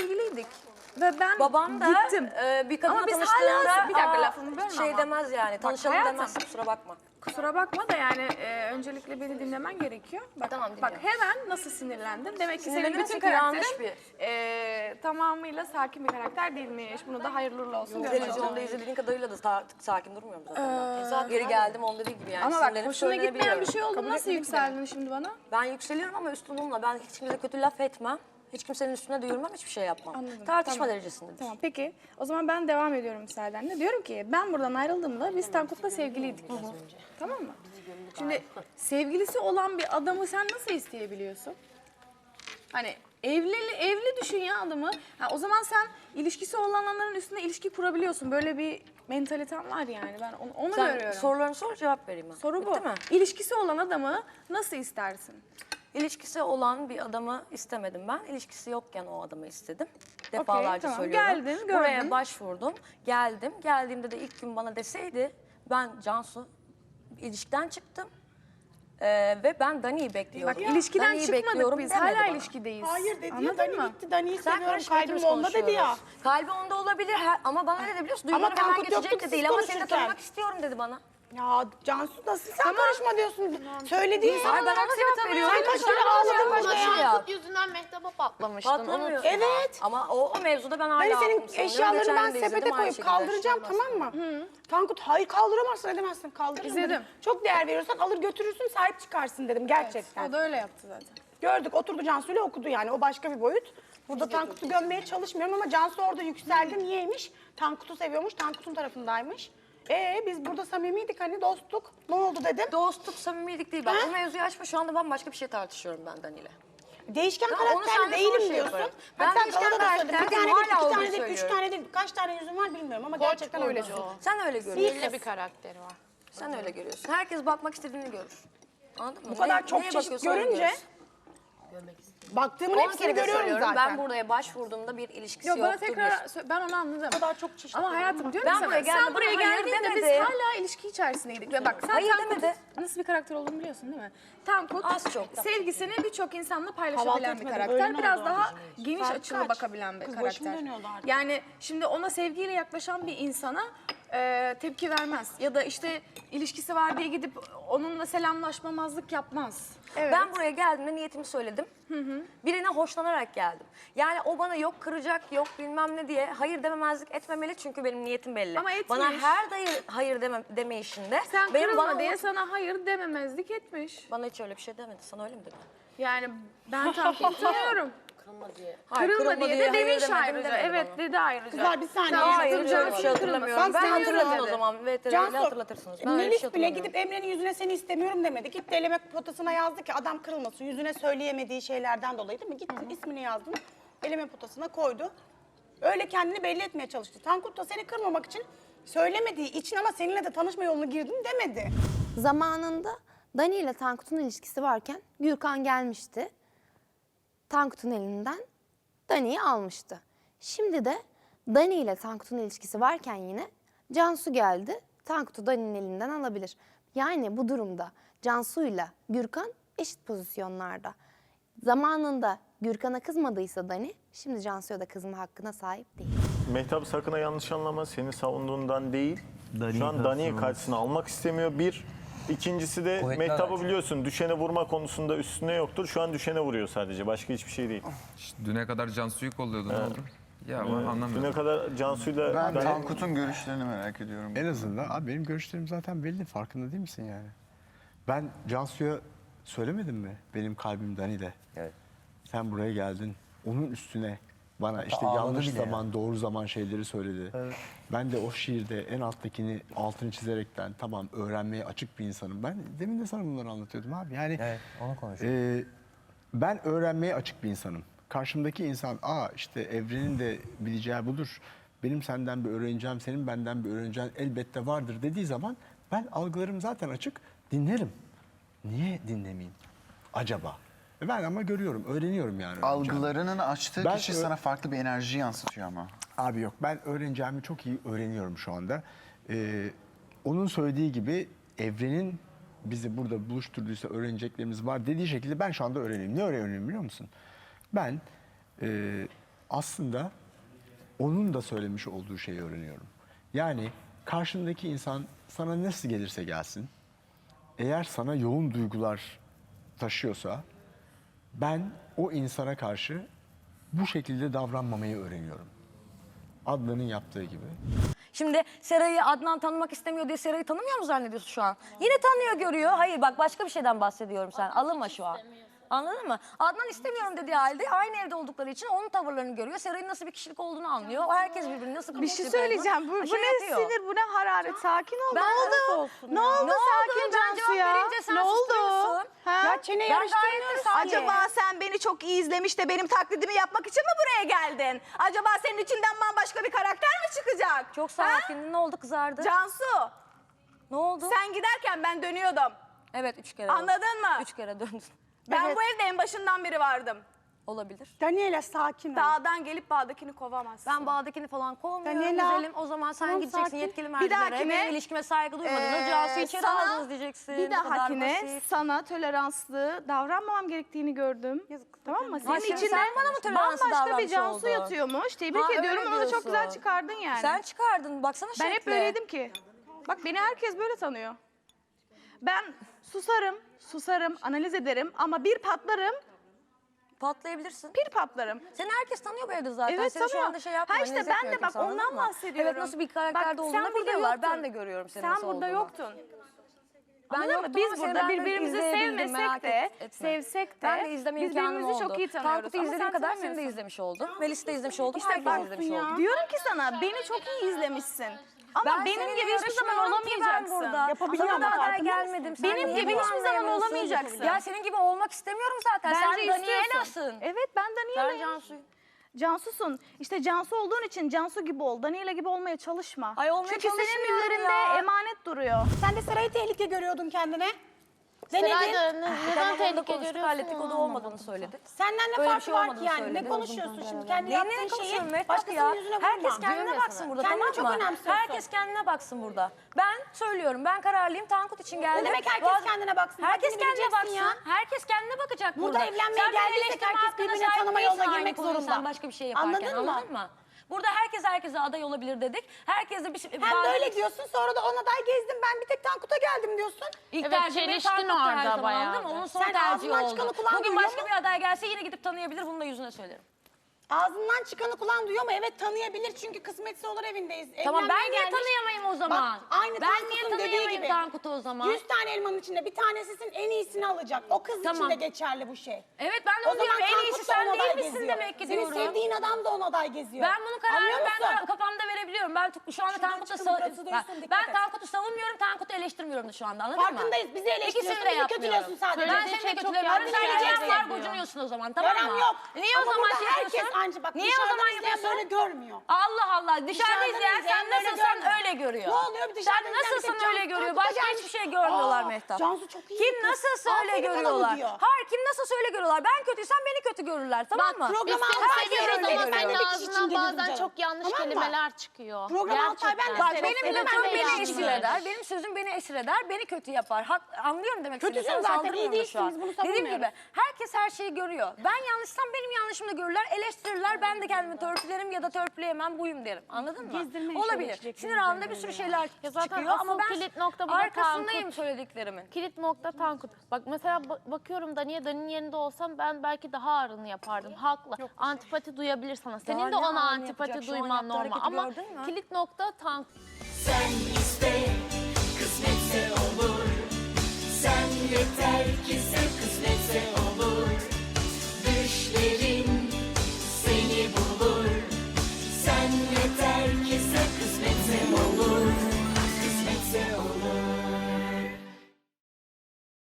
sevgiliydik. Ve ben Babam da gittim. e, bir kadınla Ama biz tanıştığında hala- bir dakika, "Aa, lafımı bölme şey ama. demez yani. Tanışalım hayatım. demez kusura bakma. Kusura bakma da yani e, öncelikle beni dinlemen gerekiyor. Bak, Tamam, bak dinliyorum. hemen nasıl sinirlendim. Demek ki senin Sinirlenirsin bütün ki yanlış karakterin e, tamamıyla sakin bir karakter değilmiş. Bunu da hayırlı uğurlu olsun. görmüş Televizyonda olduk. izlediğin kadarıyla da artık sakin durmuyorum zaten. ben. Geri geldim onda değil gibi yani. Ama bak Sinirlenip hoşuna gitmeyen söylenebiliyorum. bir şey oldu. Nasıl yükseldin şimdi bana? Ben yükseliyorum ama üslubumla. Ben hiç kimseye kötü laf etmem. Hiç kimsenin üstüne de yürümem, hiçbir şey yapmam. Anladım, Tartışma tamam. derecesindedir. Tamam peki o zaman ben devam ediyorum müsaadenle. Diyorum ki ben buradan ayrıldığımda biz Tankut'la sevgiliydik. Tamam mı? Şimdi sevgilisi olan bir adamı sen nasıl isteyebiliyorsun? Hani evli evli düşün ya adamı. Ha, o zaman sen ilişkisi olanların üstünde ilişki kurabiliyorsun. Böyle bir mentaliten var yani ben onu, onu Sen görüyorum. sorularını sor cevap vereyim ben. Soru bu. Bitti mi? İlişkisi olan adamı nasıl istersin? İlişkisi olan bir adamı istemedim ben. İlişkisi yokken o adamı istedim. Defalarca tamam. söylüyorum. Geldin, gördün. Buraya başvurdum. Geldim. Geldiğimde de ilk gün bana deseydi ben Cansu ilişkiden çıktım. Ee, ve ben Dani'yi bekliyorum. Bak ilişkiden Dani'yi çıkmadık bekliyorum biz. demedi Hala bana. ilişkideyiz. Hayır dedi ya Anladın Dani mı? gitti. Dani'yi Sen seviyorum. hepimiz Kalbim onda dedi ya. Kalbi onda olabilir her- ama bana ne dedi biliyorsun? Ama Duygularım hemen Tankut geçecek yoktu de siz değil ama seni de konuşurken. tanımak istiyorum dedi bana. Ya Cansu nasıl sen karışma diyorsun. Söylediğin sana ben ona cevap veriyorum. Sen kaç kere ağladın burada ya. Tankut yüzünden mehtaba patlamıştın. Patlamıyorsun. Evet. Ama o, o mevzuda ben hala Hani aklım senin eşyalarını ben gün de izledim, sepete aynı koyup şekilde kaldıracağım tamam mı? Tankut hayır kaldıramazsın edemezsin kaldırırım İzledim. dedim. Çok değer veriyorsan alır götürürsün sahip çıkarsın dedim gerçekten. O da öyle yaptı zaten. Gördük oturdu Cansu ile okudu yani o başka bir boyut. Burada Tankut'u gömmeye çalışmıyorum ama Cansu orada yükseldi. Niyeymiş? Tankut'u seviyormuş, Tankut'un tarafındaymış. Ee biz burada samimiydik hani dostluk. Ne oldu dedim. Dostluk, samimiyetlik değil. Bak Ha? bu mevzuyu açma şu anda bambaşka bir şey tartışıyorum ben Dani'yle. Değişken Tamam, onu karakterli seninle değilim şey diyorsun. yaparım. Ben sen değişken da söyledin. Bir karakter tane değil, iki tane değil, üç söylüyorum. tane değil. Kaç tane yüzün var bilmiyorum ama gerçekten öylesin. Sen öyle görüyorsun. Sihirli bir karakteri var. Sen öyle görüyorsun. Herkes bakmak istediğini görür. Anladın mı? Bu kadar Ne- çok çeşit bakıyorsa görünce görürsün. baktığımın On hepsini kere de görüyorum söylüyorum. zaten. Ben buraya başvurduğumda bir ilişkisi Yok bana yoktu. tekrar sö- ben onu anladım. Bu kadar çok çeşit. Ama hayatım diyorum Ben sana buraya geldim, sen buraya bana hayır geldiğinde biz demedi. hala ilişki içerisindeydik. Ve bak sen Hayır Tankut demedi. nasıl bir karakter olduğunu biliyorsun değil mi? Tankut Az çok. sevgisini birçok insanla paylaşabilen bir etmedim, karakter. öğlen Biraz oldu daha geniş açılı bakabilen bir Kız başım karakter. dönüyordu artık. Yani şimdi ona sevgiyle yaklaşan bir insana e, tepki vermez. Ya da işte ilişkisi var diye gidip onunla selamlaşmamazlık yapmaz. Evet. Ben buraya geldiğimde niyetimi söyledim. Birine hoşlanarak geldim. Yani o bana yok kıracak, yok bilmem ne diye hayır dememezlik etmemeli çünkü benim niyetim belli. Ama etmiş. Bana her hayır, hayır deme, deme işinde. sen benim kırılma bana diye sana hayır dememezlik etmiş. Bana hiç öyle bir şey demedi. Sana öyle mi dedi? Yani ben Tankut'u tanıyorum. Hayır, Kırılma, diye de hayır demiş demedim Evet dedi ayrıca. Kızlar bir saniye. Hayır, hiç şey kırılmasın. hatırlamıyorum. Ben Ben hatırlatın o zaman. VTR'yle Cansu, hatırlatırsınız. Ben Melis şey bile gidip Emre'nin yüzüne seni istemiyorum demedi. Gitti eleme potasına yazdı ki adam kırılmasın. Yüzüne söyleyemediği şeylerden dolayı değil mi? Gitti ismini yazdın. Eleme potasına koydu. Öyle kendini belli etmeye çalıştı. Tankut da seni kırmamak için söylemediği için ama seninle de tanışma yoluna girdim demedi. Zamanında Dani ile Tankut'un ilişkisi varken Gürkan gelmişti. Tankut'un elinden Dani'yi almıştı. Şimdi de Dani ile Tankut'un ilişkisi varken yine Cansu geldi. Tankut'u Dani'nin elinden alabilir. Yani bu durumda Cansu ile Gürkan eşit pozisyonlarda. Zamanında Gürkan'a kızmadıysa Dani, şimdi Cansu'ya da kızma hakkına sahip değil. Mehtap sakın ha yanlış anlama. Seni savunduğundan değil. Dani'yi Şu an Dani'yi karşısına almak istemiyor. Bir. İkincisi de Kuvvetli Mehtap'ı araç. biliyorsun düşene vurma konusunda üstüne yoktur. Şu an düşene vuruyor sadece. Başka hiçbir şey değil. İşte düne kadar Cansu'yu kolluyordu ne oldu? Ya ben Düne anlamıyorum. kadar Cansu'yla Ben Dani- Tankut'un görüşlerini merak ediyorum. En azından abi benim görüşlerim zaten belli farkında değil misin yani? Ben Cansu'ya söylemedim mi benim kalbim Dani'de? Evet. Sen buraya geldin onun üstüne bana işte ağladı yanlış bile zaman doğru zaman şeyleri söyledi. Ben de o şiirde en alttakini altını çizerekten tamam öğrenmeye açık bir insanım. Ben demin de sana bunları anlatıyordum abi. Yani Evet, onu konuşuyoruz. e, ben öğrenmeye açık bir insanım. Karşımdaki insan, aa işte evrenin de bileceği budur. Benim senden bir öğreneceğim, senin benden bir öğreneceğin elbette vardır dediği zaman ben algılarım zaten açık, dinlerim. Niye dinlemeyeyim? Acaba? E Ben ama görüyorum, öğreniyorum yani. Algılarının açtığı Ben kişi ö- sana farklı bir enerji yansıtıyor ama. Abi yok ben öğreneceğimi çok iyi öğreniyorum şu anda. Ee, onun söylediği gibi evrenin bizi burada buluşturduysa öğreneceklerimiz var dediği şekilde ben şu anda öğreneyim. Ne öğreniyorum biliyor musun? Ben e, aslında onun da söylemiş olduğu şeyi öğreniyorum. Yani karşındaki insan sana nasıl gelirse gelsin, eğer sana yoğun duygular taşıyorsa ben o insana karşı bu şekilde davranmamayı öğreniyorum. Adnan'ın yaptığı gibi. Şimdi Seray'ı Adnan tanımak istemiyor diye Seray'ı tanımıyor mu zannediyorsun şu an? Yine tanıyor, görüyor. Hayır bak başka bir şeyden bahsediyorum sen. Alınma şu an. Anladın mı? Adnan istemiyorum dediği halde aynı evde oldukları için onun tavırlarını görüyor. Seray'ın nasıl bir kişilik olduğunu anlıyor. O herkes birbirini nasıl Bir şey söyleyeceğim. Bu, bu şey ne yapıyor. sinir, bu ne hararet. Sakin ol. Ben- ne oldu? Ne oldu? Ne oldu? Sakin Ben Cansu cevap ya. verince sen ne oldu? susturuyorsun. Ha? Ya çene Ben gayet de yarıştırmıyoruz. sakin. Acaba sen beni çok iyi izlemiş de benim taklidimi yapmak için mi buraya geldin? Acaba senin içinden bambaşka bir karakter mi çıkacak? Çok Ha? sakin. Ne oldu kızardı? Cansu, ne oldu? sen giderken ben dönüyordum. Evet üç kere. Anladın mı? Üç kere döndün. Ben bu evde en başından beri vardım. Olabilir. Daniela sakin ol. Dağdan gelip bağdakini kovamazsın. Ben bağdakini falan kovmuyorum Daniela. güzelim. O zaman sen Tamam, gideceksin sakin. yetkili Bir mercilere. dahakine, Benim ilişkime saygı duymadınız. Ee, Cansu içeri sana- aldınız diyeceksin. Bir Bu kadar dahakine basit. sana toleranslı davranmamam gerektiğini gördüm. tamam mı? Senin şimdi içinde sen bana mı toleranslı bambaşka bir davranmış Cansu oldun? yatıyormuş. Tebrik Ha, ediyorum. öyle Onu da çok güzel diyorsun. çıkardın yani. Sen çıkardın baksana ben şekle. hep böyleydim ki. Bak beni herkes böyle tanıyor. Ben susarım, susarım, analiz ederim ama bir patlarım, Patlayabilirsin. bir patlarım. Seni herkes tanıyor bu evde zaten. Evet Seni şu tanıyor. anda şey yapma. Ha işte analiz ben de bak kimse, anladın ondan mı? bahsediyorum. Evet nasıl bir karakterde Bak, olduğunu sen burada biliyorlar. yoktun. Ben de görüyorum senin Sen nasıl burada olduğunu. yoktun. Ben Anladın yoktum mı? Biz ama seni burada ben birbirimizi izleyebildim, merak sevmesek de, et- etme. sevsek de Ben de izleme biz imkanım birbirimizi oldu. çok iyi tanıyoruz. Tankut'u Ama izlediğim sen kadar seni de izlemiş oldum. Melis'i de izlemiş oldum. İşte Herkesi bak izlemiş ya. oldum. Diyorum ki sana beni çok iyi izlemişsin. Ama Ben benim seninle gibi hiçbir zaman yarışmıyorum ki ben olamayacaksın. burada. Yapabiliyor Sana ama da aday farkında mısın? gelmedim. Sen Benim niye gibi hiçbir zaman anlayamıyorsun? olamayacaksın. Ya senin gibi olmak istemiyorum zaten. Bence Sen. Daniela'sın. Evet ben Ben Daniela'yım. Cansu'yum. Cansu'sun. İşte Cansu olduğun için Cansu gibi ol. Daniela gibi olmaya çalışma. Ay, olmaya Çünkü senin çalışmıyorum üzerinde ya. emanet duruyor. Sen de Seray'ı tehlike görüyordun kendine. Denedin. Ne- neden da tehlike görüyorsun? hallettik. O da olmadığını söyledi. Senden ne Böyle bir farkı şey var ki yani? söyledi. Ne konuşuyorsun şimdi? Kendi Neyle yaptığın konuşuyorum şeyi Mehtap başkasının ya? yüzüne vurma. Herkes kendine baksın sana. burada Kendini tamam çok mı? önemsiyorsun. Herkes kendine baksın burada. Ben söylüyorum ben kararlıyım Tankut için geldim. demek herkes kendine baksın? Herkes Haddini kendine baksın. bileceksin ya. Herkes kendine bakacak Burada burada. evlenmeye Sen beni geldiysek eleştirme herkes hakkına sahip tanıma değilsin yoluna aynı girmek konuyu zorunda. Sen başka bir şey yaparken Anladın mı? anladın mı? Burada herkes herkese aday olabilir dedik. Herkes de bir şey... Hem bazı- de öyle diyorsun sonra da on aday gezdim ben bir tek Tankut'a geldim diyorsun. İlk Evet, benim çeliştin orada zaman, bayağı. Onun son Sen tercihi oldu. Bugün başka mu? bir aday gelse yine gidip tanıyabilir. Bunu da yüzüne söylerim. Ağzından çıkanı kulağın duyuyor mu? Evet tanıyabilir çünkü kısmetse olur evindeyiz. Tamam ben niye gelmiş. tanıyamayayım o zaman? Bak, aynı ben Tankut'un niye dediği tanıyamayayım gibi. Tankut'u o zaman? 100 tane elmanın içinde bir tanesisin en iyisini alacak. O kız Tamam. için de geçerli bu şey. Evet ben de O onu diyorum. En Tankut iyisi da sen on aday değil misin geziyor. demek ki Senin diyorum. sevdiğin adam da on aday geziyor. Ben bunun kararını Anlıyor ben musun? kafamda verebiliyorum. Ben tu- şu anda Şuradan Tankut'u çıkın, sa- burası ben, dikkat ben et. Tankut'u savunmuyorum, Tankut'u eleştirmiyorum da şu anda anladın mı? Farkındayız. Bizi eleştiriyorsun, İkisini de bizi yapmıyorum. kötülüyorsun sadece. Ben seni de şey çok kötülemiyorum. yanlış yerlere var gidiyor. gocunuyorsun o zaman tamam Yaram mı? yok. Niye o Ama zaman burada yapıyorsun? Herkes anca bak Niye o dışarıdan zaman izleyen yapıyorsun? böyle görmüyor. Allah Allah dışarıda Dışarıdan izleyen sen izleyen nasılsan öyle görüyor. Ne oluyor? Bir Sen dışarıdan izleyen bir nasılsın tek öyle Cansu görüyor. Başka gelmiş. hiçbir şey görmüyorlar Aa, Mehtap. Cansu çok iyi Kim bir nasılsa öyle Aferin bana bu görüyorlar. diyor. Hayır kim nasılsa öyle görüyorlar. Ben kötüysem beni kötü görürler tamam mı? program Biz Ama seni seviyoruz ama senin diyor. Benim için ağzından bazen canım. çok yanlış Tamam mı? kelimeler çıkıyor. Program Altay, ben de Bak benim lafım evet, beni esir eder. Benim sözüm beni esir eder. Beni kötü yapar. Hak, anlıyorum demek Kötüsün istediğini. zaten, Saldırmıyorum iyi da şu an. değilsiniz, bunu Dediğim savunmuyorum. gibi herkes her şeyi görüyor. Ben yanlışsam benim yanlışımı görürler. Eleştirirler. Ben de kendimi törpülerim ya da törpüleyemem buyum derim. Anladın mı? Gezdirme işi Olabilir. Sinir anında bir sürü şeyler Ya zaten çıkıyor ama ben kilit nokta burada arkasındayım Tankut. söylediklerimin. Kilit nokta Tankut. Bak mesela ba- bakıyorum Dani'ye Dani'nin yerinde olsam ben belki daha ağırını yapardım. Haklı. Antipati duyabilir sana. Senin Daha de ne ona ağırını antipati yapacak? Şu an duyman yaptığı normal. hareketi Ama gördün mü? kilit nokta Tankut. Sen iste, kısmetse olur. Sen yeter ki sev